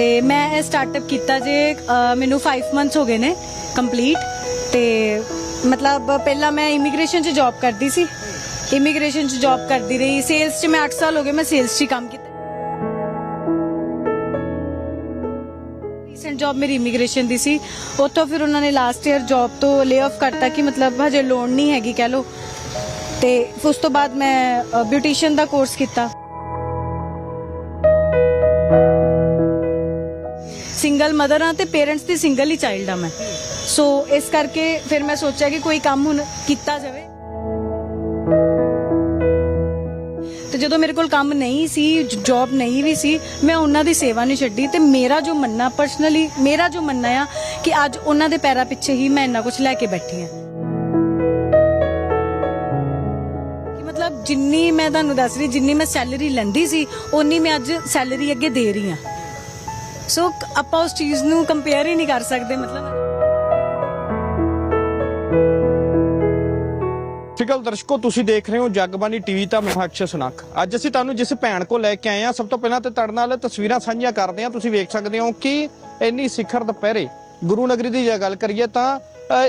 ਤੇ ਮੈਂ ਇਹ ਸਟਾਰਟਅਪ ਕੀਤਾ ਜੇ ਅ, ਮੈਨੂੰ 5 ਮੰਥਸ ਹੋ ਗਏ ਨੇ ਕੰਪਲੀਟ ਤੇ ਮਤਲਬ ਪਹਿਲਾਂ ਮੈਂ ਇਮੀਗ੍ਰੇਸ਼ਨ 'ਚ ਜੌਬ ਕਰਦੀ ਸੀ। ਇਮੀਗ੍ਰੇਸ਼ਨ 'ਚ ਜੌਬ ਕਰਦੀ ਰਹੀ ਸੇਲਸ 'ਚ ਮੈਂ 8 ਸਾਲ ਹੋ ਗਏ ਮੈਂ ਸੇਲਸ 'ਚ ਹੀ ਕੰਮ ਕੀਤਾ। ਰੀਸੈਂਟ ਜੌਬ ਮੇਰੀ ਇਮੀਗ੍ਰੇਸ਼ਨ ਦੀ ਸੀ। ਉੱਥੋਂ ਫਿਰ ਉਹਨਾਂ ਨੇ ਲਾਸਟ ਈਅਰ ਜੌਬ ਤੋਂ ਲੇ ਆਫ ਕਰਤਾ ਕਿ ਮਤਲਬ ਹਜੇ ਲੋਨ ਨਹੀਂ ਹੈਗੀ ਕਹਿ ਲੋ ਤੇ ਉਸ ਤੋਂ ਬਾਅਦ ਮੈਂ ਬਿਊਟੀਸ਼ੀਅਨ ਦਾ ਕੋਰਸ ਕੀਤਾ। ਸਿੰਗਲ ਮਦਰ ਹਾਂ ਤੇ ਪੇਰੈਂਟਸ ਦੀ ਸਿੰਗਲ ਹੀ ਚਾਈਲਡ ਹਾਂ ਮੈਂ। ਸੋ ਇਸ ਕਰਕੇ ਫਿਰ ਮੈਂ ਸੋਚਿਆ ਕਿ ਕੋਈ ਕੰਮ ਹੁਣ ਕੀਤਾ ਜਾਵੇ। ਤੇ ਜਦੋਂ ਮੇਰੇ ਕੋਲ ਕੰਮ ਨਹੀਂ ਸੀ ਜੌਬ ਨਹੀਂ ਵੀ ਸੀ, ਮੈਂ ਉਹਨਾਂ ਦੀ ਸੇਵਾ ਨਹੀਂ ਛੱਡੀ ਤੇ ਮੇਰਾ ਜੋ ਮੰਨਣਾ ਪਰਸਨਲੀ ਮੇਰਾ ਜੋ ਮੰਨਣਾ ਆ ਕਿ ਅੱਜ ਉਹਨਾਂ ਦੇ ਪੈਰਾਂ ਪਿੱਛੇ ਹੀ ਮੈਂ ਇੰਨਾ ਕੁਝ ਲੈ ਕੇ ਬੈਠੀ ਹਾਂ ਕਿ ਮਤਲਬ ਜਿੰਨੀ ਮੈਂ ਤੁਹਾਨੂੰ ਦੱਸ ਰਹੀ, ਜਿੰਨੀ ਮੈਂ ਸੈਲਰੀ ਲੈਂਦੀ ਸੀ, ਓਨੀ ਮੈਂ ਅੱਜ ਸੈਲਰੀ ਅੱਗੇ ਦੇ ਰਹੀ ਹਾਂ ਸੋ ਆਪਾਂ ਉਸ ਚੀਜ਼ ਨੂੰ ਕੰਪੇਅਰ ਹੀ ਨਹੀਂ ਕਰ ਸਕਦੇ, ਮਤਲਬ ਫਿਕਲ ਦਰਸ਼ਕੋ, ਤੁਸੀਂ ਦੇਖ ਰਹੇ ਹੋ ਜਗਬਾਨੀ ਟੀਵੀ ਤਾਂ ਮੈਂ ਹਾਂ ਅਕਸ਼ੈ ਅੱਜ ਅਸੀਂ ਤੁਹਾਨੂੰ ਜਿਸ ਭੈਣ ਕੋ ਲੈ ਕੇ ਆਏ ਹਾਂ, ਸਭ ਤੋਂ ਪਹਿਲਾਂ ਤੇ ਤੁਹਾਡੇ ਨਾਲ ਤਸਵੀਰਾਂ ਸਾਂਝੀਆਂ ਕਰਦੇ ਹਾਂ। ਤੁਸੀਂ ਵੇਖ ਸਕਦੇ ਹੋ ਕਿ ਇੰਨੀ ਸਿਖਰ ਦੁਪਹਿਰੇ ਗੁਰੂ ਨਗਰੀ ਦੀ ਜੇ ਗੱਲ ਕਰੀਏ ਤਾਂ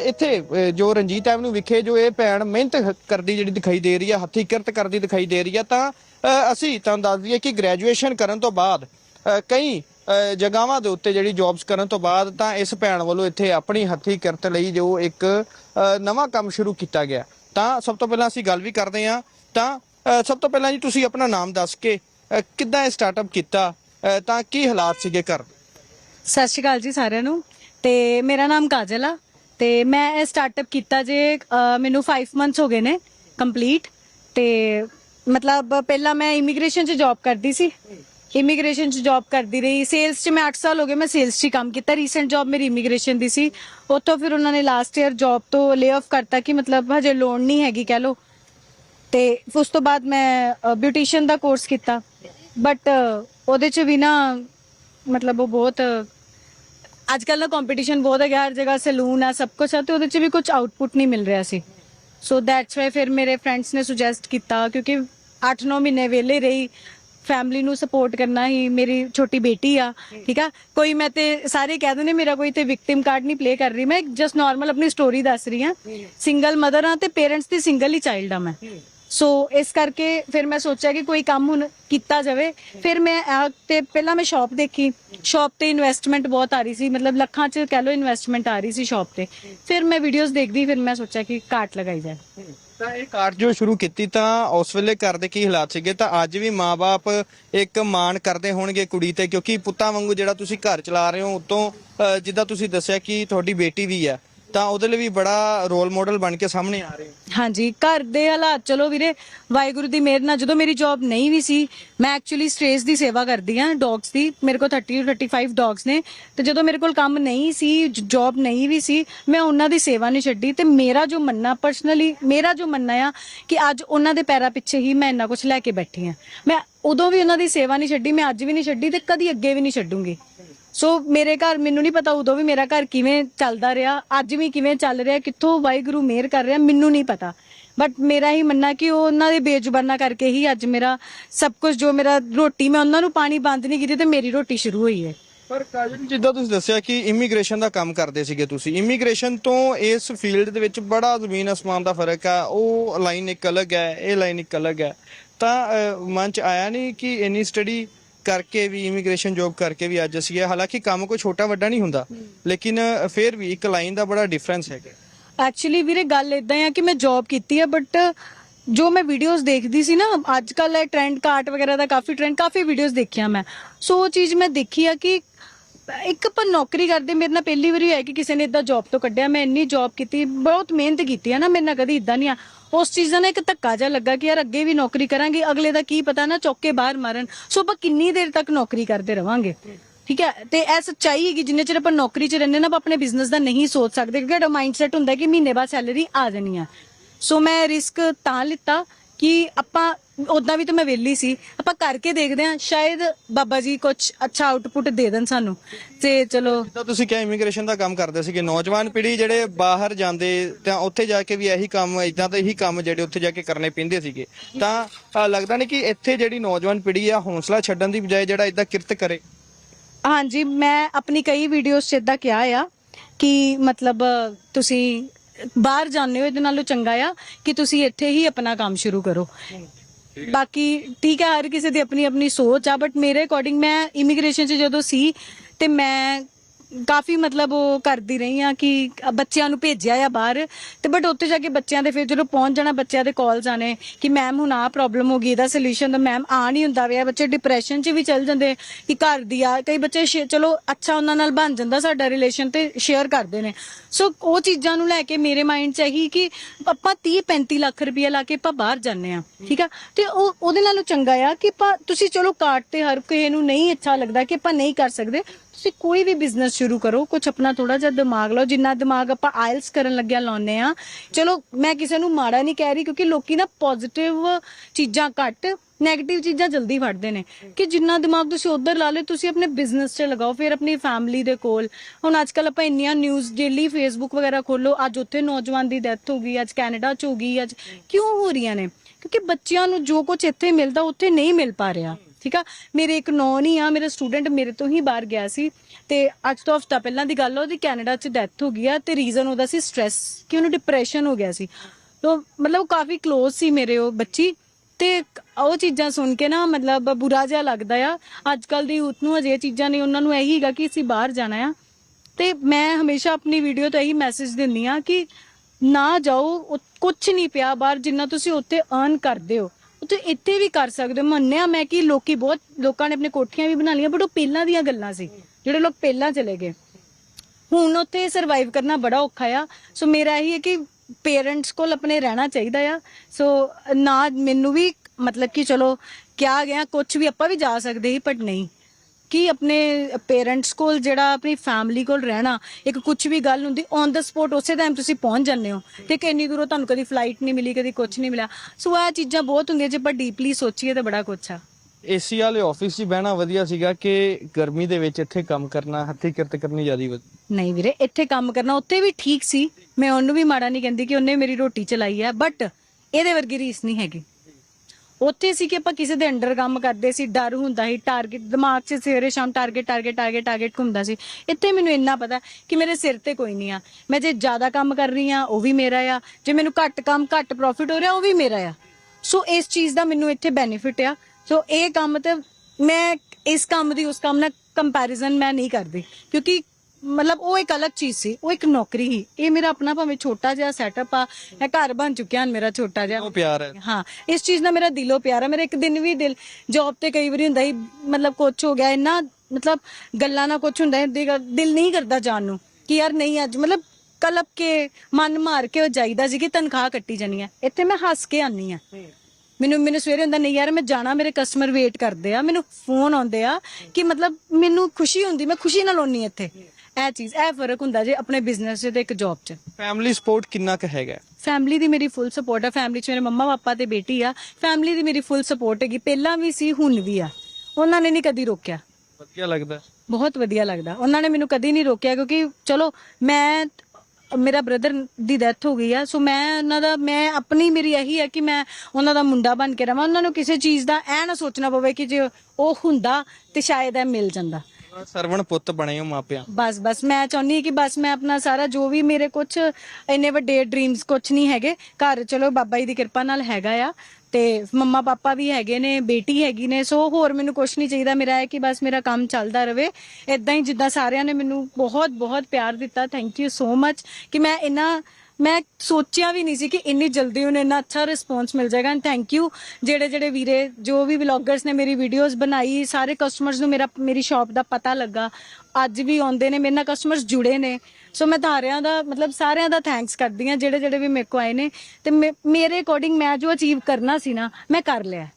ਇੱਥੇ ਜੋ ਰਣਜੀਤ ਐਵਨਿਊ ਵਿਖੇ ਜੋ ਇਹ ਭੈਣ ਮਿਹਨਤ ਕਰਦੀ ਜਿਹੜੀ ਦਿਖਾਈ ਦੇ ਰਹੀ ਹੈ, ਹੱਥੀਂ ਕਿਰਤ ਕਰਦੀ ਦਿਖਾਈ ਦੇ ਰਹੀ ਹੈ, ਤਾਂ ਅਸੀਂ ਤੁਹਾਨੂੰ ਦੱਸ ਦਈਏ ਕਿ ਗ੍ਰੈਜੂਏਸ਼ਨ ਕਰਨ ਤੋਂ ਬਾਅਦ ਕਈ ਅ, ਦੇ ਉੱਤੇ ਜਿਹੜੀ ਜੌਬਸ ਕਰਨ ਤੋਂ ਬਾਅਦ ਤਾਂ ਇਸ ਭੈਣ ਵੱਲੋਂ ਇੱਥੇ ਆਪਣੀ ਹੱਥੀਂ ਕਿਰਤ ਲਈ ਜੋ ਇੱਕ ਨਵਾਂ ਕੰਮ ਸ਼ੁਰੂ ਕੀਤਾ ਗਿਆ। ਤਾਂ ਸਭ ਤੋਂ ਪਹਿਲਾਂ ਅਸੀਂ ਗੱਲ ਵੀ ਕਰਦੇ ਹਾਂ। ਤਾਂ ਸਭ ਤੋਂ ਪਹਿਲਾਂ ਜੀ ਤੁਸੀਂ ਆਪਣਾ ਨਾਮ ਦੱਸ ਕੇ ਕਿੱਦਾਂ ਇਹ ਸਟਾਰਟਅਪ ਕੀਤਾ? ਤਾਂ ਕੀ ਹਾਲਾਤ ਸੀਗੇ ਘਰ? ਸਤਿ ਸ਼੍ਰੀ ਅਕਾਲ ਜੀ ਸਾਰਿਆਂ ਨੂੰ। ਤੇ ਮੇਰਾ ਨਾਮ ਕਾਜਲ ਆ। ਤੇ ਮੈਂ ਇਹ ਸਟਾਰਟਅਪ ਕੀਤਾ ਜੇ ਮੈਨੂੰ 5 ਮੰਥਸ ਹੋ ਗਏ ਨੇ ਕੰਪਲੀਟ ਤੇ ਮਤਲਬ ਪਹਿਲਾਂ ਮੈਂ ਇਮੀਗ੍ਰੇਸ਼ਨ 'ਚ ਜੌਬ ਕਰਦੀ ਸੀ। ਇਮੀਗ੍ਰੇਸ਼ਨ 'ਚ ਜੌਬ ਕਰਦੀ ਰਹੀ। ਸੇਲਸ 'ਚ ਮੈਂ 8 ਸਾਲ ਹੋ ਗਏ ਮੈਂ ਸੇਲਸ 'ਚ ਹੀ ਕੰਮ ਕੀਤਾ। ਰੀਸੈਂਟ ਜੌਬ ਮੇਰੀ ਇਮੀਗ੍ਰੇਸ਼ਨ ਦੀ ਸੀ। ਉੱਥੋਂ ਫਿਰ ਉਹਨਾਂ ਨੇ ਲਾਸਟ ਈਅਰ ਜੌਬ ਤੋਂ ਲੇ ਆਫ ਕਰਤਾ ਕਿ ਮਤਲਬ ਹਜੇ ਲੋਨ ਨਹੀਂ ਹੈਗੀ ਕਹਿ ਲੋ ਤੇ ਉਸ ਤੋਂ ਬਾਅਦ ਮੈਂ ਬਿਊਟੀਸ਼ੀਅਨ ਦਾ ਕੋਰਸ ਕੀਤਾ। ਬਟ ਉਹਦੇ 'ਚ ਵੀ ਨਾ ਮਤਲਬ ਉਹ ਬਹੁਤ ਅੱਜ ਕੱਲ੍ਹ ਦਾ ਕੰਪੀਟੀਸ਼ਨ ਬਹੁਤ ਹੈ ਹਰ ਜਗ੍ਹਾ ਸੈਲੂਨ ਆ, ਸਭ ਕੁਝ ਆ ਤੇ ਉਹਦੇ 'ਚ ਵੀ ਕੁਝ ਆਊਟਪੁੱਟ ਨਹੀਂ ਮਿਲ ਰਿਹਾ ਸੀ। ਸੋ ਦੈਟਸ ਵਾਈ ਫਿਰ ਮੇਰੇ ਫਰੈਂਡਸ ਨੇ ਸੁਜੈਸਟ ਕੀਤਾ ਕਿਉਂਕਿ 8-9 ਮਹੀਨੇ ਵਿਹਲੇ ਰਹੀ। ਫੈਮਿਲੀ ਨੂੰ ਸਪੋਰਟ ਕਰਨਾ ਹੀ ਮੇਰੀ ਛੋਟੀ ਬੇਟੀ ਆ ਠੀਕ ਆ? ਕੋਈ ਮੈਂ ਤੇ ਸਾਰੇ ਕਹਿ ਦਿੰਦੇ ਮੇਰਾ ਕੋਈ ਤੇ ਵਿਕਟਿਮ ਕਾਰਡ ਨਹੀਂ ਪਲੇ ਕਰ ਰਹੀ। ਮੈਂ ਜਸਟ ਨਾਰਮਲ ਆਪਣੀ ਸਟੋਰੀ ਦੱਸ ਰਹੀ ਆ ਸਿੰਗਲ ਮਦਰ ਆ ਤੇ ਪੇਰੈਂਟਸ ਦੀ ਸਿੰਗਲ ਹੀ ਚਾਈਲਡ ਆ ਮੈਂ। ਸੋ ਇਸ ਕਰਕੇ ਫਿਰ ਮੈਂ ਸੋਚਿਆ ਕਿ ਕੋਈ ਕੰਮ ਹੁਣ ਕੀਤਾ ਜਾਵੇ। ਫਿਰ ਮੈਂ ਆ ਤੇ ਪਹਿਲਾਂ ਮੈਂ ਸ਼ਾਪ ਦੇਖੀ। ਸ਼ਾਪ ਤੇ ਇਨਵੈਸਟਮੈਂਟ ਬਹੁਤ ਆ ਰਹੀ ਸੀ। ਮਤਲਬ ਲੱਖਾਂ ਚ ਕਹਿ ਲਓ ਇਨਵੈਸਟਮੈਂਟ ਆ ਰਹੀ ਸੀ ਸ਼ਾਪ ਤੇ। ਫਿਰ ਮੈਂ ਵੀਡੀਓਜ਼ ਦੇਖਦੀ ਫਿਰ ਮੈਂ ਸੋਚਿਆ ਕਿ ਕਾਰਟ ਲਗਾਈ ਜਾਏ। ਤਾਂ ਇਹ ਕਾਰਡ ਜੋ ਸ਼ੁਰੂ ਕੀਤੀ ਤਾਂ ਉਸ ਵੇਲੇ ਘਰ ਦੇ ਕੀ ਹਾਲਾਤ ਸੀਗੇ? ਤਾਂ ਅੱਜ ਵੀ ਮਾਪੇ ਇੱਕ ਮਾਣ ਕਰਦੇ ਹੋਣਗੇ ਕੁੜੀ ਤੇ ਕਿਉਂਕਿ ਪੁੱਤਾਂ ਵਾਂਗੂ ਜਿਹੜਾ ਤੁਸੀਂ ਘਰ ਚਲਾ ਰਹੇ ਹੋ ਉਤੋਂ ਅ, ਜਿੱਦਾਂ ਤੁਸੀਂ ਦੱਸਿਆ ਕਿ ਤੁਹਾਡੀ ਬੇਟੀ ਵੀ ਹੈ। ਤਾਂ ਉਹਦੇ ਲਈ ਵੀ ਬੜਾ ਰੋਲ ਮਾਡਲ ਬਣ ਕੇ ਸਾਹਮਣੇ ਆ ਰਹੇ ਹੋ ਹਾਂਜੀ, ਘਰ ਦੇ ਹਾਲਾਤ, ਚਲੋ ਵੀਰੇ, ਵਾਹਿਗੁਰੂ ਦੀ ਮਿਹਰ ਨਾਲ ਜਦੋਂ ਮੇਰੀ ਜੌਬ ਨਹੀਂ ਵੀ ਸੀ, ਮੈਂ ਐਕਚੁਅਲੀ ਸਟ੍ਰੇਸ ਦੀ ਸੇਵਾ ਕਰਦੀ ਆ ਡੌਗਸ ਦੀ, ਮੇਰੇ ਕੋਲ 30 35 ਡੌਗਸ ਨੇ, ਤੇ ਜਦੋਂ ਮੇਰੇ ਕੋਲ ਕੰਮ ਨਹੀਂ ਸੀ ਜੌਬ ਨਹੀਂ ਵੀ ਸੀ, ਮੈਂ ਉਹਨਾਂ ਦੀ ਸੇਵਾ ਨਹੀਂ ਛੱਡੀ, ਤੇ ਮੇਰਾ ਜੋ ਮੰਨਣਾ ਪਰਸਨਲੀ ਮੇਰਾ ਜੋ ਮੰਨਣਾ ਆ ਕਿ ਅੱਜ ਉਹਨਾਂ ਦੇ ਪੈਰਾਂ ਪਿੱਛੇ ਹੀ ਮੈਂ ਇੰਨਾ ਕੁਝ ਲੈ ਕੇ ਬੈਠੀ ਆ ਮੈਂ ਉਦੋਂ ਵੀ ਉਹਨਾਂ ਦੀ ਸੇਵਾ ਨਹੀਂ ਛੱਡੀ, ਮੈਂ ਅੱਜ ਵੀ ਨਹੀਂ ਛੱਡੀ, ਤੇ ਕਦੀ ਅੱਗੇ ਵੀ ਨਹੀਂ ਛੱਡੂੰਗੀ। ਸੋ ਮੇਰੇ ਘਰ ਮੈਨੂੰ ਨਹੀਂ ਪਤਾ ਉਦੋਂ ਵੀ ਮੇਰਾ ਘਰ ਕਿਵੇਂ ਚੱਲਦਾ ਰਿਹਾ, ਅੱਜ ਵੀ ਕਿਵੇਂ ਚੱਲ ਰਿਹਾ, ਕਿੱਥੋਂ ਵਾਹਿਗੁਰੂ ਮਿਹਰ ਕਰ ਰਿਹਾ, ਮੈਨੂੰ ਨਹੀਂ ਪਤਾ। ਬਟ ਮੇਰਾ ਹੀ ਮੰਨਣਾ ਕਿ ਉਹ ਉਹਨਾਂ ਦੇ ਬੇਜ਼ੁਬਾਨਾਂ ਕਰਕੇ ਹੀ ਅੱਜ ਮੇਰਾ ਸਭ ਕੁਝ ਜੋ ਮੇਰਾ ਰੋਟੀ, ਮੈਂ ਉਹਨਾਂ ਨੂੰ ਪਾਣੀ ਬੰਦ ਨਹੀਂ ਕੀਤੀ ਤੇ ਮੇਰੀ ਰੋਟੀ ਸ਼ੁਰੂ ਹੋਈ ਹੈ। ਪਰ ਕਾਜਲ, ਜਿੱਦਾਂ ਤੁਸੀਂ ਦੱਸਿਆ ਕਿ ਇਮੀਗ੍ਰੇਸ਼ਨ ਦਾ ਕੰਮ ਕਰਦੇ ਸੀਗੇ ਤੁਸੀਂ ਇਮੀਗ੍ਰੇਸ਼ਨ ਤੋਂ ਇਸ ਫੀਲਡ ਦੇ ਵਿੱਚ ਬੜਾ ਜ਼ਮੀਨ ਅਸਮਾਨ ਦਾ ਫ਼ਰਕ ਹੈ ਉਹ ਲਾਈਨ ਇੱਕ ਅਲੱਗ ਹੈ, ਇਹ ਲਾਈਨ ਇੱਕ ਅਲੱਗ ਹੈ। ਤਾਂ ਮਨ ਚ ਆਇਆ ਨਹੀਂ ਕਿ ਇੰਨੀ ਸਟੱਡੀ ਕਰਕੇ ਵੀ ਇਮੀਗ੍ਰੇਸ਼ਨ ਜੋਬ ਕਰਕੇ ਵੀ ਅੱਜ ਅਸੀਂ ਹੈ ਹਾਲਾਂਕਿ ਕੰਮ ਕੋਈ ਛੋਟਾ ਵੱਡਾ ਨਹੀਂ ਹੁੰਦਾ ਲੇਕਿਨ ਫਿਰ ਵੀ ਇੱਕ ਲਾਈਨ ਦਾ ਬੜਾ ਡਿਫਰੈਂਸ ਹੈਗਾ। ਐਕਚੁਅਲੀ ਵੀਰੇ ਗੱਲ ਇਦਾਂ ਆ ਕਿ ਮੈਂ ਜੌਬ ਕੀਤੀ ਆ ਬਟ ਜੋ ਮੈਂ ਵੀਡੀਓਜ਼ ਦੇਖਦੀ ਸੀ ਨਾ ਅੱਜ ਕੱਲ ਇਹ ਟ੍ਰੈਂਡ ਕਾਰਟ ਵਗੈਰਾ ਦਾ ਕਾਫੀ ਟ੍ਰੈਂਡ ਕਾਫੀ ਵੀਡੀਓਜ਼ ਦੇਖਿਆ ਮੈਂ। ਸੋ ਉਹ ਚੀਜ਼ ਮੈਂ ਦੇਖੀ ਆ ਕਿ ਇੱਕ ਆਪਾਂ ਨੌਕਰੀ ਕਰਦੇ ਮੇਰੇ ਨਾਲ ਪਹਿਲੀ ਵਾਰੀ ਹੋਇਆ ਕਿ ਕਿਸੇ ਨੇ ਇਦਾਂ ਜੌਬ ਤੋਂ ਕੱਢਿਆ ਮੈਂ ਇੰਨੀ ਜੌਬ ਕੀਤੀ ਬਹੁਤ ਮਿਹਨਤ ਕੀਤੀ ਆ ਨਾ ਮੇਰੇ ਨਾਲ ਕਦੀ ਇਦਾਂ ਨਹੀਂ ਆ। ਉਸ ਚੀਜ਼ ਦਾ ਨਾ ਇੱਕ ਧੱਕਾ ਜਿਹਾ ਲੱਗਾ ਕਿ ਯਾਰ ਅੱਗੇ ਵੀ ਨੌਕਰੀ ਕਰਾਂਗੇ, ਅਗਲੇ ਦਾ ਕੀ ਪਤਾ ਨਾ ਚੌਕੇ ਬਾਹਰ ਮਾਰਨ। ਸੋ ਆਪਾਂ ਕਿੰਨੀ ਦੇਰ ਤੱਕ ਨੌਕਰੀ ਕਰਦੇ ਰਵਾਂਗੇ? ਠੀਕ ਹੈ? ਤੇ ਇਹ ਸੱਚਾਈ ਹੈਗੀ, ਜਿੰਨੇ ਚਿਰ ਆਪਾਂ ਨੌਕਰੀ 'ਚ ਰਹਿੰਦੇ ਨਾ, ਆਪਾਂ ਆਪਣੇ ਬਿਜ਼ਨਸ ਦਾ ਨਹੀਂ ਸੋਚ ਸਕਦੇ, ਕਿਉਂਕਿ ਸਾਡਾ ਮਾਈਂਡਸੈਟ ਹੁੰਦਾ ਕਿ ਮਹੀਨੇ ਬਾਅਦ ਸੈਲਰੀ ਆ ਜਾਣੀ ਆ। ਸੋ ਮੈਂ ਰਿਸਕ ਤਾਂ ਲਿੱਤਾ ਕਿ ਆਪਾਂ ਉਦਾਂ ਵੀ ਤਾਂ ਮੈਂ ਵਿਹਲੀ ਸੀ ਆਪਾਂ ਕਰਕੇ ਦੇਖਦੇ ਹਾਂ ਸ਼ਾਇਦ ਬਾਬਾ ਜੀ ਕੁਝ ਅੱਛਾ ਆਊਟਪੁੱਟ ਦੇ ਦੇਣ ਸਾਨੂੰ। ਤੇ ਚਲੋ। ਜਿੱਦਾਂ ਤੁਸੀਂ ਕਿਹਾ ਇਮੀਗ੍ਰੇਸ਼ਨ ਦਾ ਕੰਮ ਕਰਦੇ ਸੀਗੇ ਨੌਜਵਾਨ ਪੀੜ੍ਹੀ ਜਿਹੜੇ ਬਾਹਰ ਜਾਂਦੇ ਤਾਂ ਉੱਥੇ ਜਾ ਕੇ ਵੀ ਇਹੀ ਕੰਮ ਇਦਾਂ ਦੇ ਹੀ ਕੰਮ ਜਿਹੜੇ ਉੱਥੇ ਜਾ ਕੇ ਕਰਨੇ ਪੈਂਦੇ ਸੀਗੇ। ਤਾਂ ਲੱਗਦਾ ਨਹੀਂ ਕਿ ਇੱਥੇ ਜਿਹੜੀ ਨੌਜਵਾਨ ਪੀੜ੍ਹੀ ਆ ਹੌਸਲਾ ਛੱਡਣ ਦੀ ਬਜਾਏ ਜਿਹੜਾ ਇਦਾਂ ਕਿਰਤ ਕਰੇ? ਹਾਂਜੀ ਮੈਂ ਆਪਣੀ ਕਈ ਵੀਡੀਓਜ਼ 'ਚ ਇਦਾਂ ਕਿਹਾ ਆ ਕਿ ਮਤਲਬ ਤੁਸੀਂ ਬਾਹਰ ਜਾਂਦੇ ਹੋ ਇਹਦੇ ਨਾਲੋਂ ਚੰਗਾ ਆ ਕਿ ਤੁਸੀਂ ਇੱਥੇ ਹੀ ਆਪਣਾ ਕੰਮ ਸ਼ੁਰੂ ਕਰੋ। ਬਾਕੀ ਠੀਕ ਹੈ ਹਰ ਕਿਸੇ ਦੀ ਆਪਣੀ ਆਪਣੀ ਸੋਚ ਆ ਬਟ ਮੇਰੇ ਅਕੋਰਡਿੰਗ ਮੈਂ ਇਮੀਗ੍ਰੇਸ਼ਨ 'ਚ ਜਦੋਂ ਸੀ ਤੇ ਮੈਂ ਕਾਫੀ ਮਤਲਬ ਉਹ ਕਰਦੀ ਰਹੀ ਆ ਕਿ ਬੱਚਿਆਂ ਨੂੰ ਭੇਜਿਆ ਆ ਬਾਹਰ ਤੇ ਬਟ ਉੱਥੇ ਜਾ ਕੇ ਬੱਚਿਆਂ ਦੇ ਫਿਰ ਜਦੋਂ ਪਹੁੰਚ ਜਾਣਾ, ਬੱਚਿਆਂ ਦੇ ਕਾਲਸ ਆਣੇ ਕਿ ਮੈਮ ਹੁਣ ਆਹ ਪ੍ਰੋਬਲਮ ਹੋ ਗਈ, ਇਹਦਾ ਸੋਲੂਸ਼ਨ ਤਾਂ ਮੈਮ ਆ ਨਹੀਂ ਹੁੰਦਾ ਵਿਆ ਬੱਚੇ ਡਿਪਰੈਸ਼ਨ 'ਚ ਵੀ ਚੱਲ ਜਾਂਦੇ ਕਿ ਘਰ ਦੀ ਆ, ਕਈ ਬੱਚੇ ਸ਼ੇ- ਚਲੋ ਅੱਛਾ ਉਹਨਾਂ ਨਾਲ ਬਣ ਜਾਂਦਾ ਸਾਡਾ ਰਿਲੇਸ਼ਨ ਤੇ ਸ਼ੇਅਰ ਕਰਦੇ ਨੇ। ਸੋ ਉਹ ਚੀਜ਼ਾਂ ਨੂੰ ਲੈ ਕੇ ਮੇਰੇ ਮਾਈਂਡ 'ਚ ਇਹੀ ਕਿ ਆਪਾਂ 30 35 ਲੱਖ ਰੁਪਇਆ ਲਾ ਕੇ ਆਪਾਂ ਬਾਹਰ ਜਾਂਦੇ ਆ ਠੀਕ ਆ? ਤੇ ਉਹ ਉਹਦੇ ਨਾਲੋਂ ਚੰਗਾ ਆ ਕਿ ਆਪਾਂ, ਤੁਸੀਂ ਚਲੋ ਕਾਰਡ ਤੇ ਹਰ ਕਿਸੇ ਨੂੰ ਨਹੀਂ ਅੱਛਾ ਲੱਗਦਾ ਕਿ ਆਪਾਂ ਨਹੀਂ ਕਰ ਸਕਦੇ ਤੁਸੀਂ ਕੋਈ ਵੀ ਬਿਜ਼ਨਸ ਸ਼ੁਰੂ ਕਰੋ ਕੁਝ ਆਪਣਾ ਥੋੜਾ ਜਿਹਾ ਦਿਮਾਗ ਲਾਓ, ਜਿੰਨਾ ਦਿਮਾਗ ਆਪਾਂ ਆਇਲਸ ਕਰਨ ਲੱਗਿਆ ਲਾਉਨੇ ਆ ਚਲੋ, ਮੈਂ ਕਿਸੇ ਨੂੰ ਮਾੜਾ ਨਹੀਂ ਕਹਿ ਰਹੀ ਕਿਉਂਕਿ ਲੋਕੀ ਨਾ ਪੋਜ਼ਿਟਿਵ ਚੀਜ਼ਾਂ ਘੱਟ 네ਗੇਟਿਵ ਚੀਜ਼ਾਂ ਜਲਦੀ ਫੜਦੇ ਨੇ। ਕਿ ਜਿੰਨਾ ਦਿਮਾਗ ਤੁਸੀਂ ਉਧਰ ਲਾ ਲੇ ਤੁਸੀਂ ਆਪਣੇ ਬਿਜ਼ਨਸ 'ਚ ਲਗਾਓ, ਫਿਰ ਆਪਣੀ ਫੈਮਿਲੀ ਦੇ ਕੋਲ। ਹੁਣ ਅੱਜ ਕੱਲ ਆਪਾਂ ਇੰਨੀਆਂ ਨਿਊਜ਼ ਡੇਲੀ ਫੇਸਬੁੱਕ ਵਗੈਰਾ ਖੋਲੋ ਅੱਜ ਉੱਥੇ ਨੌਜਵਾਨ ਦੀ ਡੈਥ ਹੋ ਗਈ, ਅੱਜ ਕੈਨੇਡਾ 'ਚ ਹੋ ਗਈ, ਅੱਜ ਕਿਉਂ ਹੋ ਰਹੀਆਂ ਨੇ? ਕਿਉਂਕਿ ਬੱਚਿਆਂ ਨੂੰ ਜੋ ਕੁਝ ਇੱਥੇ ਮਿਲਦਾ, ਉੱਥੇ ਨਹੀਂ ਮਿਲ ਪਾ ਰਿਹਾ। ਠੀਕ ਆ? ਮੇਰੇ ਇੱਕ ਨੌਨ ਹੀ ਆ, ਮੇਰਾ ਸਟੂਡੈਂਟ ਮੇਰੇ ਤੋਂ ਹੀ ਬਾਹਰ ਗਿਆ ਸੀ ਤੇ ਅੱਜ ਤੋਂ ਹਫਤਾ ਪਹਿਲਾਂ ਦੀ ਗੱਲ ਆ, ਉਹਦੀ ਕੈਨੇਡਾ 'ਚ ਡੈਥ ਹੋ ਗਈ ਆ ਤੇ ਰੀਜ਼ਨ ਉਹਦਾ ਸੀ ਸਟ੍ਰੈਸ ਕਿ ਉਹਨੂੰ ਡਿਪਰੈਸ਼ਨ ਹੋ ਗਿਆ ਸੀ। ਤੋ ਮਤਲਬ ਕਾਫੀ ক্লোਜ਼ ਸੀ ਮੇਰੇ ਉਹ ਬੱਚੀ ਤੇ ਉਹ ਚੀਜ਼ਾਂ ਸੁਣ ਕੇ ਨਾ ਮਤਲਬ ਬੁਰਾ ਜਿਹਾ ਲੱਗਦਾ ਆ। ਅੱਜ ਕੱਲ ਦੀ ਯੂਥ ਨੂੰ ਅਜੇ ਚੀਜ਼ਾਂ ਨਹੀਂ ਉਹਨਾਂ ਨੂੰ ਇਹੀ ਹੈਗਾ ਕਿ ਅਸੀਂ ਬਾਹਰ ਜਾਣਾ ਆ। ਤੇ ਮੈਂ ਹਮੇਸ਼ਾ ਆਪਣੀ ਵੀਡੀਓ ਤੋਂ ਇਹੀ ਮੈਸੇਜ ਦਿੰਦੀ ਆ ਕਿ ਨਾ ਜਾਓ ਕੁਝ ਨਹੀਂ ਪਿਆ ਬਾਹਰ ਜਿੰਨਾ ਤੁਸੀਂ ਉੱਥੇ ਅਰਨ ਕਰਦੇ ਹੋ। ਉੱਥੇ ਇੱਥੇ ਵੀ ਕਰ ਸਕਦੇ ਹੋ। ਮੰਨਿਆ ਮੈਂ ਕਿ ਲੋਕੀ ਬਹੁਤ, ਲੋਕਾਂ ਨੇ ਆਪਣੇ ਕੋਠੀਆਂ ਵੀ ਬਣਾ ਲਈਆਂ ਬਟ ਉਹ ਪਹਿਲਾਂ ਦੀਆਂ ਗੱਲਾਂ ਸੀ, ਜਿਹੜੇ ਲੋਕ ਪਹਿਲਾਂ ਚਲੇ ਗਏ। ਹੁਣ ਉੱਥੇ ਸਰਵਾਈਵ ਕਰਨਾ ਬੜਾ ਔਖਾ ਆ। ਸੋ ਮੇਰਾ ਇਹੀ ਹੈ ਕਿ ਪੇਰੈਂਟਸ ਕੋਲ ਆਪਣੇ ਰਹਿਣਾ ਚਾਹੀਦਾ ਆ। ਸੋ ਨਾ ਮੈਨੂੰ ਵੀ ਮਤਲਬ ਕਿ ਚਲੋ ਕਿਹਾ ਗਿਆ ਕੁਝ ਵੀ ਆਪਾਂ ਵੀ ਜਾ ਸਕਦੇ ਸੀ ਬਟ ਨਹੀਂ। ਕਿ ਆਪਣੇ ਪੇਰੈਂਟਸ ਕੋਲ ਜਿਹੜਾ ਆਪਣੀ ਫੈਮਿਲੀ ਕੋਲ ਰਹਿਣਾ ਇੱਕ ਕੁਝ ਵੀ ਗੱਲ ਹੁੰਦੀ ਔਨ ਦਾ ਸਪੋਟ ਉਸੇ ਟਾਈਮ ਤੁਸੀਂ ਪਹੁੰਚ ਜਾਂਦੇ ਹੋ। ਤੇ ਕਿ ਇੰਨੀ ਦੂਰੋਂ ਤੁਹਾਨੂੰ ਕਦੀ ਫਲਾਈਟ ਨਹੀਂ ਮਿਲੀ ਕਦੀ ਕੁਝ ਨਹੀਂ ਮਿਲਿਆ। ਸੋ ਇਹ ਚੀਜ਼ਾਂ ਬਹੁਤ ਹੁੰਦੀਆਂ ਜੇ ਆਪਾਂ ਡੀਪਲੀ ਸੋਚੀਏ ਤਾਂ ਬੜਾ ਕੁਝ ਆ। ਏਸੀ ਵਾਲੇ ਆਫਿਸ 'ਚ ਬਹਿਣਾ ਵਧੀਆ ਸੀਗਾ ਕਿ ਗਰਮੀ ਦੇ ਵਿੱਚ ਇੱਥੇ ਕੰਮ ਕਰਨਾ ਹੱਥੀਂ ਕਿਰਤ ਕਰਨੀ ਜ਼ਿਆਦਾ ਨਹੀਂ ਵੀਰੇ ਇੱਥੇ ਕੰਮ ਕਰਨਾ ਉੱਥੇ ਵੀ ਠੀਕ ਸੀ। ਮੈਂ ਉਹਨੂੰ ਵੀ ਮਾੜਾ ਨਹੀਂ ਕਹਿੰਦੀ ਕਿ ਉਹਨੇ ਮੇਰੀ ਰੋਟੀ ਚਲਾਈ ਹੈ ਬਟ ਇਹਦੇ ਵਰਗੀ ਰੀਸ ਨਹੀਂ ਹੈਗੀ। ਉੱਥੇ ਸੀ ਕਿ ਆਪਾਂ ਕਿਸੇ ਦੇ ਅੰਡਰ ਕੰਮ ਕਰਦੇ ਸੀ, ਡਰ ਹੁੰਦਾ ਸੀ ਟਾਰਗੇਟ ਦਿਮਾਗ 'ਚ ਸਵੇਰੇ ਸ਼ਾਮ ਟਾਰਗੇਟ ਟਾਰਗੇਟ ਟਾਰਗੇਟ ਟਾਰਗੇਟ ਘੁੰਮਦਾ ਸੀ। ਇੱਥੇ ਮੈਨੂੰ ਇੰਨਾ ਪਤਾ ਕਿ ਮੇਰੇ ਸਿਰ ਤੇ ਕੋਈ ਨਹੀਂ ਆ। ਮੈਂ ਜੇ ਜ਼ਿਆਦਾ ਕੰਮ ਕਰ ਰਹੀ ਆ ਉਹ ਵੀ ਮੇਰਾ ਆ। ਜੇ ਮੈਨੂੰ ਘੱਟ ਕੰਮ, ਘੱਟ ਪ੍ਰੋਫਿਟ ਹੋ ਰਿਹਾ, ਉਹ ਵੀ ਮੇਰਾ ਆ। ਸੋ ਇਸ ਚੀਜ਼ ਦਾ ਮੈਨੂੰ ਇੱਥੇ ਬੈਨੀਫਿਟ ਆ। ਸੋ ਇਹ ਕੰਮ ਤੇ ਮੈਂ ਇਸ ਕੰਮ ਦੀ, ਉਸ ਕੰਮ ਨਾਲ ਕੰਪੈਰੀਜ਼ਨ ਮੈਂ ਨਹੀਂ ਕਰਦੀ। ਕਿਉਂਕਿ ਮਤਲਬ ਉਹ ਇੱਕ ਅਲੱਗ ਚੀਜ਼ ਸੀ ਉਹ ਇੱਕ ਨੌਕਰੀ ਹੀ ਇਹ ਮੇਰਾ ਆਪਣਾ ਭਾਵੇਂ ਛੋਟਾ ਜਿਹਾ ਸੈਟਅਪ ਆ ਇਹ ਘਰ ਬਣ ਚੁੱਕਿਆ ਹਨ ਮੇਰਾ ਛੋਟਾ ਜਿਹਾ। ਉਹ ਪਿਆਰ ਹੈ। ਹਾਂ ਇਸ ਚੀਜ਼ ਨਾਲ ਮੇਰਾ ਦਿਲੋਂ ਪਿਆਰ ਹੈ ਮੇਰਾ ਇੱਕ ਦਿਨ ਵੀ ਦਿਲ ਜੌਬ ਤੇ ਕਈ ਵਾਰੀ ਹੁੰਦਾ ਸੀ ਮਤਲਬ ਕੁਝ ਹੋ ਗਿਆ ਇੰਨਾ ਮਤਲਬ ਗੱਲਾਂ ਨਾਲ ਕੁਝ ਹੁੰਦਾ ਹੈ, ਦਿਲ ਨਹੀਂ ਕਰਦਾ ਜਾਣ ਨੂੰ ਕਿ ਯਾਰ ਨਹੀਂ ਅੱਜ ਮਤਲਬ ਕਲਪ ਕੇ ਮਨ ਮਾਰ ਕੇ ਉਹ ਜਾਈਦਾ ਸੀ ਕਿ ਤਨਖਾਹ ਕੱਟੀ ਜਾਣੀ ਹੈ ਇੱਥੇ ਮੈਂ ਹੱਸ ਕੇ ਆਨੀ ਆ ਮੈਨੂੰ ਮੈਨੂੰ ਸਵੇਰੇ ਹੁੰਦਾ ਨਹੀਂ ਯਾਰ ਮੈਂ ਜਾਣਾ ਮੇਰੇ ਕਸਟਮਰ ਵੇਟ ਕਰਦੇ ਆ ਮੈਨੂੰ ਫੋਨ ਆਉਂਦੇ ਆ ਕਿ ਮਤਲਬ ਮੈਨੂੰ ਖੁਸ਼ੀ ਹੁੰਦੀ ਮੈਂ ਖੁਸ਼ੀ ਨਾਲ ਆਉਣੀ ਇੱਥੇ। ਇਹ ਚੀਜ਼ ਇਹ ਫ਼ਰਕ ਹੁੰਦਾ ਜੇ ਆਪਣੇ ਬਿਜ਼ਨਸ 'ਚ ਤੇ ਇੱਕ ਜੌਬ 'ਚ। ਫੈਮਿਲੀ ਸਪੋਰਟ ਕਿੰਨਾ ਕੁ ਹੈਗਾ? ਫੈਮਿਲੀ ਦੀ ਮੇਰੀ ਫੁੱਲ ਸਪੋਰਟ ਹੈ ਫੈਮਿਲੀ 'ਚ ਮੇਰੇ ਮੰਮਾ ਪਾਪਾ ਤੇ ਬੇਟੀ ਆ। ਫੈਮਿਲੀ ਦੀ ਮੇਰੀ ਫੁੱਲ ਸਪੋਰਟ ਹੈਗੀ। ਪਹਿਲਾਂ ਵੀ ਸੀ ਹੁਣ ਵੀ ਆ। ਉਹਨਾਂ ਨੇ ਨਹੀਂ ਕਦੀ ਰੋਕਿਆ। ਵਧੀਆ ਲੱਗਦਾ। ਬਹੁਤ ਵਧੀਆ ਲੱਗਦਾ। ਉਹਨਾਂ ਨੇ ਮੈਨੂੰ ਕਦੀ ਨਹੀਂ ਰੋਕਿਆ ਕਿਉਂਕਿ ਚਲੋ ਮੈਂ ਮੇਰਾ ਬ੍ਰਦਰ ਦੀ ਡੈਥ ਹੋ ਗਈ ਆ। ਸੋ ਮੈਂ ਉਹਨਾਂ ਦਾ ਮੈਂ ਆਪਣੀ ਮੇਰੀ ਇਹੀ ਹੈ ਕਿ ਮੈਂ ਉਹਨਾਂ ਦਾ ਮੁੰਡਾ ਬਣ ਕੇ ਰਵਾਂ। ਉਹਨਾਂ ਨੂੰ ਕਿਸੇ ਚੀਜ਼ ਦਾ ਐ ਨਾ ਸੋਚਣਾ ਪਵੇ ਕਿ ਜੇ ਉਹ ਹੁੰਦਾ ਤੇ ਸ਼ਾਇਦ ਇਹ ਮਿਲ ਜਾਂਦਾ। ਸਰਵਣ ਪੁੱਤ ਬਣੇ ਹੋ ਮਾਪਿਆਂ। ਬਸ ਬਸ, ਮੈਂ ਚਾਹੁੰਦੀ ਹਾਂ ਕਿ ਬਸ ਮੈਂ ਆਪਣਾ ਸਾਰਾ ਜੋ ਵੀ ਮੇਰੇ ਕੁਝ ਇੰਨੇ ਵੱਡੇ ਡ੍ਰੀਮਸ ਕੁਝ ਨਹੀਂ ਹੈਗੇ। ਘਰ ਚਲੋ, ਬਾਬਾ ਜੀ ਦੀ ਕਿਰਪਾ ਨਾਲ ਹੈਗਾ ਆ ਤੇ ਮੰਮਾ ਪਾਪਾ ਵੀ ਹੈਗੇ ਨੇ, ਬੇਟੀ ਹੈਗੀ ਨੇ, ਸੋ ਹੋਰ ਮੈਨੂੰ ਕੁਝ ਨਹੀਂ ਚਾਹੀਦਾ। ਮੇਰਾ ਹੈ ਕਿ ਬਸ ਮੇਰਾ ਕੰਮ ਚੱਲਦਾ ਰਵੇ। ਇਦਾਂ ਹੀ ਜਿੱਦਾਂ ਸਾਰਿਆਂ ਨੇ ਮੈਨੂੰ ਬਹੁਤ ਬਹੁਤ ਪਿਆਰ ਦਿੱਤਾ। ਥੈਂਕ ਯੂ ਸੋ ਮੱਚ ਕਿ ਮੈਂ ਇਹਨਾਂ ਮੈਂ ਸੋਚਿਆ ਵੀ ਨਹੀਂ ਸੀ ਕਿ ਇੰਨੀ ਜਲਦੀ ਉਹਨੇ ਇੰਨਾ ਅੱਛਾ ਰਿਸਪੌਂਸ ਮਿਲ ਜਾਏਗਾ। ਐਂਡ ਥੈਂਕ ਯੂ ਜਿਹੜੇ ਜਿਹੜੇ ਵੀਰੇ ਜੋ ਵੀ ਵਲੌਗਰਸ ਨੇ ਮੇਰੀ ਵੀਡੀਓਜ਼ ਬਣਾਈ ਸਾਰੇ ਕਸਟਮਰਸ ਨੂੰ ਮੇਰਾ ਮੇਰੀ ਸ਼ਾਪ ਦਾ ਪਤਾ ਲੱਗਾ। ਅੱਜ ਵੀ ਆਉਂਦੇ ਨੇ ਮੇਰੇ ਨਾਲ ਕਸਟਮਰਸ ਜੁੜੇ ਨੇ। ਸੋ ਮੈਂ ਸਾਰਿਆਂ ਦਾ ਮਤਲਬ ਸਾਰਿਆਂ ਦਾ ਥੈਂਕਸ ਕਰਦੀ ਆ ਜਿਹੜੇ ਜਿਹੜੇ ਵੀ ਮੇਰੇ ਕੋ ਆਏ ਨੇ। ਤੇ ਮੇਰੇ ਅਕੋਰਡਿੰਗ ਮੈਂ ਜੋ ਅਚੀਵ ਕਰਨਾ ਸੀ ਨਾ ਮੈਂ ਕਰ ਲਿਆ।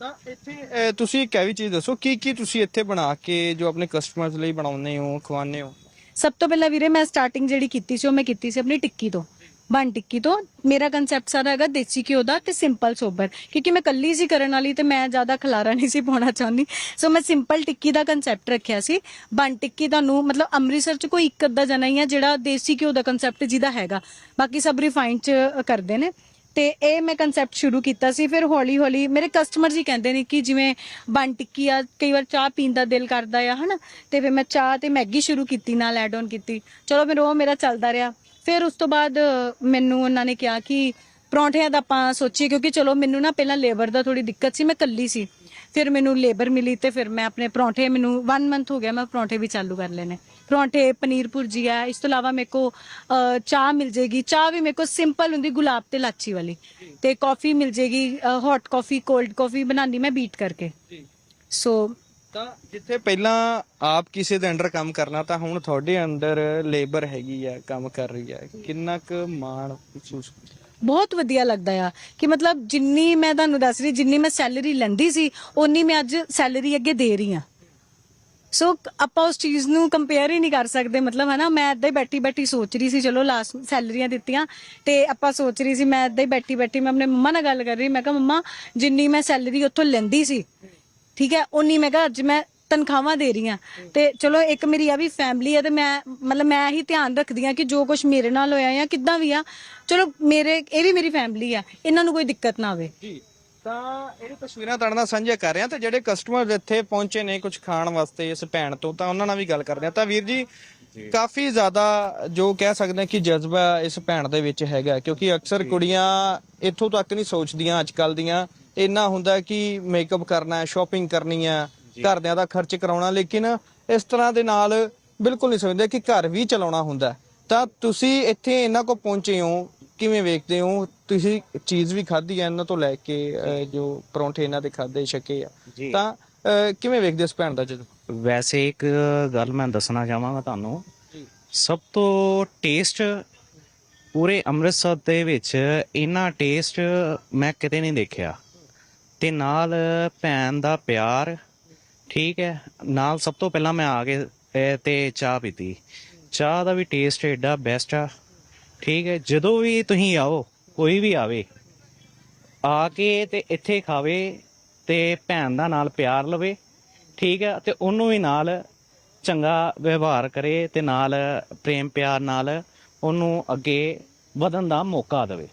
ਤਾਂ ਇੱਥੇ ਤੁਸੀਂ ਇੱਕ ਇਹ ਵੀ ਚੀਜ਼ ਦੱਸੋ ਕੀ ਕੀ ਤੁਸੀਂ ਇੱਥੇ ਬਣਾ ਕੇ ਜੋ ਆਪਣੇ ਕਸਟਮਰਸ ਲਈ ਬਣਾਉਂਦੇ ਹੋ ਖਵਾਉਂਦੇ ਹੋ? ਸਭ ਤੋਂ ਪਹਿਲਾਂ ਵੀਰੇ ਮੈਂ ਸਟਾਰਟਿੰਗ ਜਿਹੜੀ ਕੀਤੀ ਸੀ ਉਹ ਮੈਂ ਕੀਤੀ ਸੀ ਆਪਣੀ ਟਿੱਕੀ ਤੋਂ। ਬਣ ਟਿੱਕੀ ਤੋਂ। ਮੇਰਾ ਕਨਸੈਪਟ ਸਾਰਾ ਹੈਗਾ ਦੇਸੀ ਘਿਓ ਦਾ ਤੇ ਸਿੰਪਲ ਸੋਬਰ। ਕਿਉਂਕਿ ਮੈਂ ਕੱਲੀ ਸੀ ਕਰਨ ਵਾਲੀ ਤੇ ਮੈਂ ਜ਼ਿਆਦਾ ਖਲਾਰਾ ਨਹੀਂ ਸੀ ਪਾਉਣਾ ਚਾਹੁੰਦੀ। ਸੋ ਮੈਂ ਸਿੰਪਲ ਟਿੱਕੀ ਦਾ ਕਨਸੈਪਟ ਰੱਖਿਆ ਸੀ। ਬਣ ਟਿੱਕੀ ਤੁਹਾਨੂੰ ਮਤਲਬ ਅੰਮ੍ਰਿਤਸਰ ਚ ਕੋਈ ਇੱਕ ਅੱਧਾ ਜਣਾ ਹੀ ਆ ਜਿਹੜਾ ਦੇਸੀ ਘਿਓ ਦਾ ਕਨਸੈਪਟ ਜਿਹਦਾ ਹੈਗਾ। ਬਾਕੀ ਸਭ ਰਿਫਾਈਨਡ ਚ ਕਰਦੇ ਨੇ। ਤੇ ਇਹ ਮੈਂ ਕਨਸੈਪਟ ਸ਼ੁਰੂ ਕੀਤਾ ਸੀ। ਫਿਰ ਹੌਲੀ ਹੌਲੀ ਮੇਰੇ ਕਸਟਮਰ ਜੀ ਕਹਿੰਦੇ ਨੇ ਕਿ ਜਿਵੇਂ ਬਨ ਟਿੱਕੀ ਆ, ਕਈ ਵਾਰ ਚਾਹ ਪੀਣ ਦਾ ਦਿਲ ਕਰਦਾ ਆ, ਹਨਾ? ਤੇ ਫਿਰ ਮੈਂ ਚਾਹ ਤੇ ਮੈਗੀ ਸ਼ੁਰੂ ਕੀਤੀ, ਨਾਲ ਐਡ ਆਨ ਕੀਤੀ। ਚਲੋ ਫਿਰ ਉਹ ਮੇਰਾ ਚੱਲਦਾ ਰਿਹਾ। ਫਿਰ ਉਸ ਤੋਂ ਬਾਅਦ ਮੈਨੂੰ ਉਹਨਾਂ ਨੇ ਕਿਹਾ ਕਿ ਪਰੌਂਠਿਆਂ ਦਾ ਆਪਾਂ ਸੋਚੀਏ ਕਿਉਂਕਿ ਚਲੋ ਮੈਨੂੰ ਨਾ ਪਹਿਲਾਂ ਲੇਬਰ ਦਾ ਥੋੜੀ ਦਿੱਕਤ ਸੀ ਮੈਂ ਕੱਲੀ ਸੀ। ਫਿਰ ਮੈਨੂੰ ਲੇਬਰ ਮਿਲੀ ਤੇ ਫਿਰ ਮੈਂ ਆਪਣੇ ਪਰੌਂਠੇ ਮੈਨੂੰ 1 ਮੰਥ ਹੋ ਗਿਆ ਮੈਂ ਪਰੌਂਠੇ ਵੀ ਚਾਲੂ ਕਰ ਲਏ ਨੇ। ਪਰੌਂਠੇ ਪਨੀਰ ਭੁਰਜੀ ਆ ਇਸ ਤੋਂ ਇਲਾਵਾ ਮੇਰੇ ਕੋ ਚਾਹ ਮਿਲ ਜੇਗੀ। ਚਾਹ ਵੀ ਮੇਰੇ ਕੋ ਸਿੰਪਲ ਹੁੰਦੀ ਗੁਲਾਬ ਤੇ ਲਾਚੀ ਵਾਲੀ। ਤੇ ਕਾਫੀ ਮਿਲ ਜੇਗੀ ਹੌਟ ਕਾਫੀ ਕੋਲਡ ਕਾਫੀ ਬਣਾਉਂਦੀ ਮੈਂ ਬੀਟ ਕਰਕੇ। ਸੋ ਤਾਂ ਜਿੱਥੇ ਪਹਿਲਾਂ ਆਪ ਕਿਸੇ ਦੇ ਅੰਡਰ ਕੰਮ ਕਰਨਾ, ਤਾਂ ਹੁਣ ਤੁਹਾਡੇ ਅੰਡਰ ਲੇਬਰ ਹੈਗੀ ਆ, ਕੰਮ ਕਰ ਰਹੀ ਆ। ਕਿੰਨਾ ਕੁ ਮਾਣ ਮਹਿਸੂਸ ਬਹੁਤ ਵਧੀਆ ਲੱਗਦਾ ਆ ਕਿ ਮਤਲਬ ਜਿੰਨੀ ਮੈਂ ਤੁਹਾਨੂੰ ਦੱਸ ਰਹੀ, ਜਿੰਨੀ ਮੈਂ ਸੈਲਰੀ ਲੈਂਦੀ ਸੀ, ਓਨੀ ਮੈਂ ਅੱਜ ਸੈਲਰੀ ਅੱਗੇ ਦੇ ਰਹੀ ਆ। ਸੋ ਆਪਾਂ ਉਸ ਚੀਜ਼ ਨੂੰ ਕੰਪੇਅਰ ਹੀ ਨਹੀਂ ਕਰ ਸਕਦੇ, ਮਤਲਬ ਹੈ ਮੈਂ ਏਦਾਂ ਹੀ ਬੈਠੀ ਬੈਠੀ ਸੋਚ ਰਹੀ ਸੀ, ਚਲੋ ਲਾਸਟ ਸੈਲਰੀਆਂ ਦਿੱਤੀਆਂ, ਤੇ ਆਪਾਂ ਸੋਚ ਰਹੀ ਸੀ, ਮੈਂ ਏਦਾਂ ਹੀ ਬੈਠੀ ਬੈਠੀ ਮੈਂ ਆਪਣੇ ਮੰਮਾ ਨਾਲ ਗੱਲ ਕਰ ਰਹੀ, ਮੈਂ ਕਿਹਾ ਮੰਮਾ, ਜਿੰਨੀ ਮੈਂ ਸੈਲਰੀ ਉੱਥੋਂ ਲੈਂਦੀ ਸੀ ਠੀਕ ਹੈ? ਉਨੀ ਮੈਂ ਕਿਹਾ ਅੱਜ ਮੈਂ ਤਨਖਾਹਾਂ ਦੇ ਰਹੀ ਆ ਤੇ ਚਲੋ ਇੱਕ ਮੇਰੀ ਆ ਵੀ ਫੈਮਿਲੀ ਹੈ ਤੇ ਮੈਂ ਮਤਲਬ ਮੈਂ ਹੀ ਧਿਆਨ ਰੱਖਦੀ ਆ ਕਿ ਜੋ ਕੁਝ ਮੇਰੇ ਨਾਲ ਹੋਇਆ ਜਾਂ ਕਿੱਦਾਂ ਵੀ ਆ ਚਲੋ ਮੇਰੇ ਇਹ ਵੀ ਮੇਰੀ ਫੈਮਿਲੀ ਆ। ਇਹਨਾਂ ਨੂੰ ਕੋਈ ਦਿੱਕਤ ਨਾ ਆਵੇ। ਜੀ ਤਾਂ ਇਹ ਤਸਵੀਰਾਂ ਤੁਹਾਡੇ ਨਾਲ ਸਾਂਝੀਆਂ ਕਰ ਰਹੇ ਤੇ ਜਿਹੜੇ ਕਸਟਮਰ ਇੱਥੇ ਪਹੁੰਚੇ ਨੇ ਕੁਝ ਖਾਣ ਵਾਸਤੇ ਇਸ ਭੈਣ ਤੋਂ ਤਾਂ ਉਹਨਾਂ ਨਾਲ ਵੀ ਗੱਲ ਕਰਦੇ ਹਾਂ। ਤਾਂ ਵੀਰ ਜੀ ਕਾਫੀ ਜ਼ਿਆਦਾ ਜੋ ਕਹਿ ਸਕਦੇ ਹਾਂ ਕਿ ਜਜ਼ਬਾ ਇਸ ਭੈਣ ਦੇ ਵਿੱਚ ਹੈਗਾ ਕਿਉਂਕਿ ਅਕਸਰ ਕੁੜੀਆਂ ਇੱਥੋਂ ਤੱਕ ਨਹੀਂ ਸੋਚਦੀਆਂ ਅੱਜ ਕੱਲ ਦੀਆਂ ਇੰਨਾ ਹੁੰਦਾ ਕਿ ਮੇਕਅਪ ਕਰਨਾ ਹੈ ਸ਼ਾਪਿੰਗ ਕਰਨੀ ਹੈ ਘਰਦਿਆਂ ਦਾ ਖਰਚ ਕਰਾਉਣਾ ਲੇਕਿਨ ਇਸ ਤਰ੍ਹਾਂ ਦੇ ਨਾਲ ਬਿਲਕੁਲ ਨਹੀਂ ਸਮਝਦੇ ਕਿ ਘਰ ਵੀ ਚਲਾਉਣਾ ਹੁੰਦਾ। ਤਾਂ ਤੁਸੀਂ ਇੱਥੇ ਇਹਨਾਂ ਕੋ ਪਹੁੰਚੇ ਹੋ ਕਿਵੇਂ ਵੇਖਦੇ ਹੋ? ਤੁਸੀਂ ਚੀਜ਼ ਵੀ ਖਾਧੀ ਹੈ ਇਹਨਾਂ ਤੋਂ ਲੈ ਕੇ ਜੋ। ਪਰੌਂਠੇ ਇਹਨਾਂ ਦੇ ਖਾਦੇ ਛਕੇ ਆ। ਤਾਂ ਕਿਵੇਂ ਵੇਖਦੇ ਹੋ ਇਸ ਭੈਣ ਦਾ ਜਦੋਂ? ਵੈਸੇ ਇੱਕ ਗੱਲ ਮੈਂ ਦੱਸਣਾ ਚਾਹਾਂਗਾ ਤੁਹਾਨੂੰ। ਸਭ ਤੋਂ ਟੇਸਟ ਪੂਰੇ ਅੰਮ੍ਰਿਤਸਰ ਦੇ ਵਿੱਚ ਇੰਨਾ ਟੇਸਟ ਮੈਂ ਕਿਤੇ ਨਹੀਂ ਦੇਖਿਆ। ਤੇ ਨਾਲ ਭੈਣ ਦਾ ਪਿਆਰ ਠੀਕ ਹੈ। ਨਾਲ ਸਭ ਤੋਂ ਪਹਿਲਾਂ ਮੈਂ ਆ ਕੇ ਤੇ ਚਾਹ ਪੀਤੀ। ਚਾਹ ਦਾ ਵੀ ਟੇਸਟ ਐਡਾ ਬੈਸਟ ਆ ਠੀਕ ਹੈ। ਜਦੋਂ ਵੀ ਤੁਸੀਂ ਆਓ ਕੋਈ ਵੀ ਆਵੇ ਆ ਕੇ ਤੇ ਇੱਥੇ ਖਾਵੇ ਤੇ ਭੈਣ ਦਾ ਨਾਲ ਪਿਆਰ ਲਵੇ ਠੀਕ ਹੈ। ਤੇ ਉਹਨੂੰ ਵੀ ਨਾਲ ਚੰਗਾ ਵਿਵਹਾਰ ਕਰੇ ਤੇ ਨਾਲ ਪ੍ਰੇਮ ਪਿਆਰ ਨਾਲ ਉਹਨੂੰ ਅੱਗੇ ਵਧਣ ਦਾ ਮੌਕਾ ਦੇਵੇ।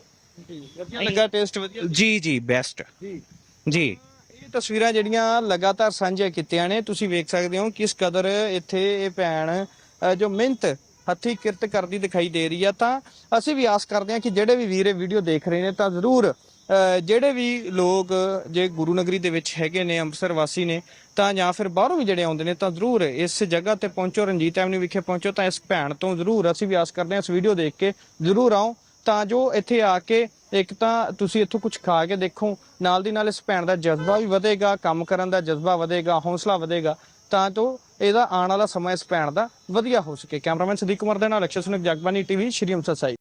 ਵਧੀਆ ਲੱਗਾ ਟੇਸਟ ਵਧੀਆ। ਜੀ ਜੀ ਬੈਸਟ ਜੀ। ਜੀ। ਇਹ ਤਸਵੀਰਾਂ ਜਿਹੜੀਆਂ ਲਗਾਤਾਰ ਸਾਂਝੀਆਂ ਕੀਤੀਆਂ ਨੇ, ਤੁਸੀਂ ਵੇਖ ਸਕਦੇ ਹੋ ਕਿਸ ਕਦਰ ਇੱਥੇ ਇਹ ਭੈਣ ਜੋ ਮਿਹਨਤ, ਹੱਥੀ ਕਿਰਤ ਕਰਦੀ ਦਿਖਾਈ ਦੇ ਰਹੀ ਆ। ਤਾਂ ਅਸੀਂ ਵੀ ਆਸ ਕਰਦੇ ਹਾਂ ਕਿ ਜਿਹੜੇ ਵੀ ਵੀਰ ਇਹ ਵੀਡੀਓ ਦੇਖ ਰਹੇ ਨੇ, ਤਾਂ ਜ਼ਰੂਰ ਜਿਹੜੇ ਵੀ ਲੋਕ ਜੇ ਗੁਰੂ ਨਗਰੀ ਦੇ ਵਿੱਚ ਹੈਗੇ ਨੇ, ਅੰਮ੍ਰਿਤਸਰ ਵਾਸੀ ਨੇ, ਤਾਂ ਜਾਂ ਫਿਰ ਬਾਹਰੋਂ ਵੀ ਜਿਹੜੇ ਆਉਂਦੇ ਨੇ, ਤਾਂ ਜ਼ਰੂਰ ਇਸ ਜਗ੍ਹਾ ਤੇ ਪਹੁੰਚੋ। ਰਣਜੀਤ ਐਵਨਿਊ ਵਿਖੇ ਪਹੁੰਚੋ ਤਾਂ ਇਸ ਭੈਣ ਤੋਂ ਜ਼ਰੂਰ ਅਸੀਂ ਵੀ ਆਸ ਕਰਦੇ ਹਾਂ ਇਸ ਵੀਡੀਓ ਦੇਖ ਕੇ ਜ਼ਰੂਰ ਆਓ। ਤਾਂ ਜੋ ਇੱਥੇ ਆ ਕੇ ਇੱਕ ਤਾਂ ਤੁਸੀਂ ਇੱਥੋਂ ਕੁਝ ਖਾ ਕੇ ਦੇਖੋ, ਨਾਲ ਦੀ ਨਾਲ ਇਸ ਭੈਣ ਦਾ ਜਜ਼ਬਾ ਵੀ ਵਧੇਗਾ, ਕੰਮ ਕਰਨ ਦਾ ਜਜ਼ਬਾ ਵਧੇਗਾ, ਹੌਸਲਾ ਵਧੇਗਾ, ਤਾਂ ਜੋ ਇਹਦਾ ਆਉਣ ਵਾਲਾ ਸਮਾਂ ਇਸ ਭੈਣ ਦਾ ਵਧੀਆ ਹੋ ਸਕੇ। ਕੈਮਰਾਮੈਨ ਸਦੀਕ ਕੁਮਾਰ ਦੇ ਨਾਲ ਅਕਸ਼ਰ ਸੁਨਕ ਜਗਬਾਨੀ ਟੀਵੀ, ਸ਼੍ਰੀ ਅੰਮ੍ਰਿਤਸਰ